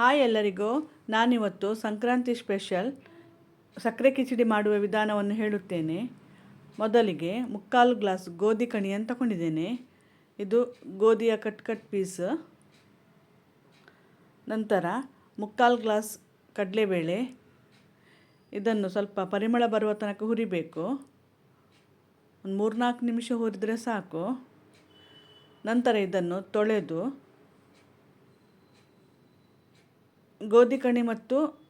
Hi ಎಲ್ಲರಿಗೂ. ನಾನಿವತ್ತು Sankranti special ಸಕ್ಕರೆ ಕಿಚಡಿ ಮಾಡುವ ವಿಧಾನವನ್ನು ಹೇಳುತ್ತೇನೆ. ಮೊದಲಿಗೆ ಮುಕ್ಕಾಲು ಗ್ಲಾಸ್ ಗೋಧಿ ಕಣಿಯನ್ನು ತಗೊಂಡಿದ್ದೇನೆ. ಇದು ಗೋಧಿಯ ಕಟ್ ಕಟ್ ಪೀಸ್. ನಂತರ ಮುಕ್ಕಾಲು ಗ್ಲಾಸ್ ಕಡಲೆಬೇಳೆ. ಇದನ್ನು ಸ್ವಲ್ಪ ಪರಿಮಳ ಬರುವ ತನಕ ಹುರಿಬೇಕು. ಒಂದು ಮೂರ್ನಾಲ್ಕು ನಿಮಿಷ ಹುರಿದ್ರೆ ಸಾಕು. ನಂತರ ಇದನ್ನು ತೊಳೆದು ಗೋಧಿ ಕಣಿ ಮತ್ತು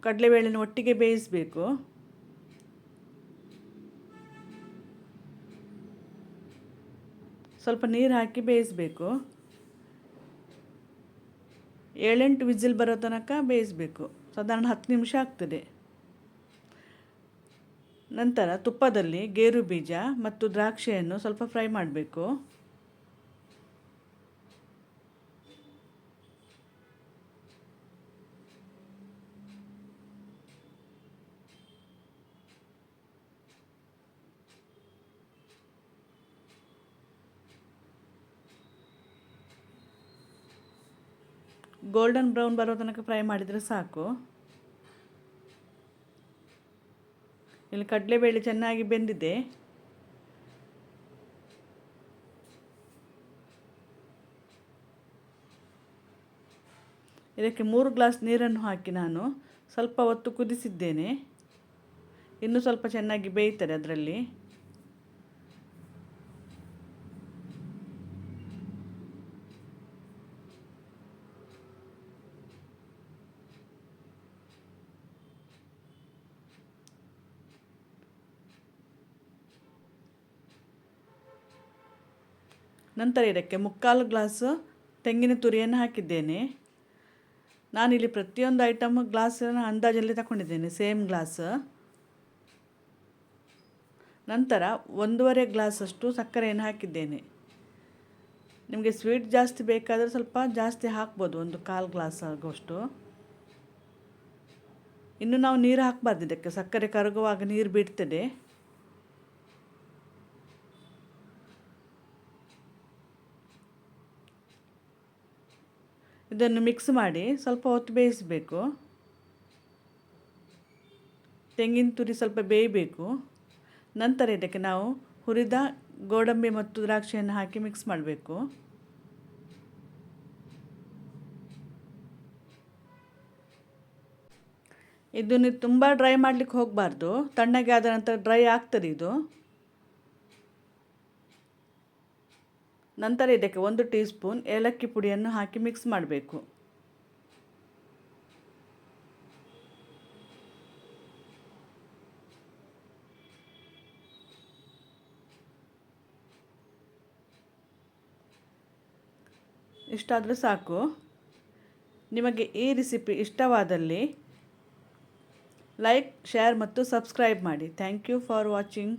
ಕಡಲೆಬೇಳೆನ ಒಟ್ಟಿಗೆ ಬೇಯಿಸಬೇಕು. ಸ್ವಲ್ಪ ನೀರು ಹಾಕಿ ಬೇಯಿಸಬೇಕು. ಏಳೆಂಟು ವಿಜಿಲ್ ಬರೋ ತನಕ ಬೇಯಿಸಬೇಕು. ಸಾಧಾರಣ ಹತ್ತು ನಿಮಿಷ ಆಗ್ತದೆ. ನಂತರ ತುಪ್ಪದಲ್ಲಿ ಗೇರು ಬೀಜ ಮತ್ತು ದ್ರಾಕ್ಷಿಯನ್ನು ಸ್ವಲ್ಪ ಫ್ರೈ ಮಾಡಬೇಕು. ಗೋಲ್ಡನ್ ಬ್ರೌನ್ ಬರೋ ತನಕ ಫ್ರೈ ಮಾಡಿದರೆ ಸಾಕು. ಇಲ್ಲಿ ಕಡಲೆಬೇಳೆ ಚೆನ್ನಾಗಿ ಬೆಂದಿದೆ. ಇದಕ್ಕೆ ಮೂರು ಗ್ಲಾಸ್ ನೀರನ್ನು ಹಾಕಿ ನಾನು. ಸ್ವಲ್ಪ ಹೊತ್ತು ಕುದಿಸಿದ್ದೇನೆ. ಇನ್ನೂ ಸ್ವಲ್ಪ ಚೆನ್ನಾಗಿ ಬೇಯ್ತಾರೆ ಅದರಲ್ಲಿ. ನಂತರ ಇದಕ್ಕೆ ಮುಕ್ಕಾಲು ಗ್ಲಾಸು ತೆಂಗಿನ ತುರಿಯನ್ನು ಹಾಕಿದ್ದೇನೆ. ನಾನಿಲ್ಲಿ ಪ್ರತಿಯೊಂದು ಐಟಮ್ ಗ್ಲಾಸನ್ನು ಅಂದಾಜಲ್ಲಿ ತಗೊಂಡಿದ್ದೇನೆ ಸೇಮ್ ಗ್ಲಾಸ್. ನಂತರ ಒಂದೂವರೆ ಗ್ಲಾಸಷ್ಟು ಸಕ್ಕರೆಯನ್ನು ಹಾಕಿದ್ದೇನೆ. ನಿಮಗೆ ಸ್ವೀಟ್ ಜಾಸ್ತಿ ಬೇಕಾದರೆ ಸ್ವಲ್ಪ ಜಾಸ್ತಿ ಹಾಕ್ಬೋದು, ಒಂದು ಕಾಲು ಗ್ಲಾಸ್ ಆಗುವಷ್ಟು ಇನ್ನು ನಾವು ನೀರು ಹಾಕಬಾರ್ದು ಇದಕ್ಕೆ, ಸಕ್ಕರೆ ಕರಗುವಾಗ ನೀರು ಬಿಡ್ತದೆ ಇದನ್ನು ಮಿಕ್ಸ್ ಮಾಡಿ ಸ್ವಲ್ಪ ಹೊತ್ತು ಬೇಯಿಸಬೇಕು. ತೆಂಗಿನ ತುರಿ ಸ್ವಲ್ಪ ಬೇಯಬೇಕು. ನಂತರ ಇದಕ್ಕೆ ನಾವು ಹುರಿದ ಗೋಡಂಬಿ ಮತ್ತು ದ್ರಾಕ್ಷಿಯನ್ನು ಹಾಕಿ ಮಿಕ್ಸ್ ಮಾಡಬೇಕು. ಇದನ್ನು ತುಂಬ ಡ್ರೈ ಮಾಡಲಿಕ್ಕೆ ಹೋಗಬಾರ್ದು. ತಣ್ಣಗೆ ಆದ ನಂತರ ಡ್ರೈ ಆಗ್ತದೆ ಇದು. ನಂತರ ಇದಕ್ಕೆ ಒಂದು ಟೀ ಸ್ಪೂನ್ ಏಲಕ್ಕಿ ಪುಡಿಯನ್ನು ಹಾಕಿ ಮಿಕ್ಸ್ ಮಾಡಬೇಕು. ಇಷ್ಟಾದರೂ ಸಾಕು. ನಿಮಗೆ ಈ ರೆಸಿಪಿ ಇಷ್ಟವಾದಲ್ಲಿ ಲೈಕ್ ಶೇರ್ ಮತ್ತು ಸಬ್ಸ್ಕ್ರೈಬ್ ಮಾಡಿ. Thank you for watching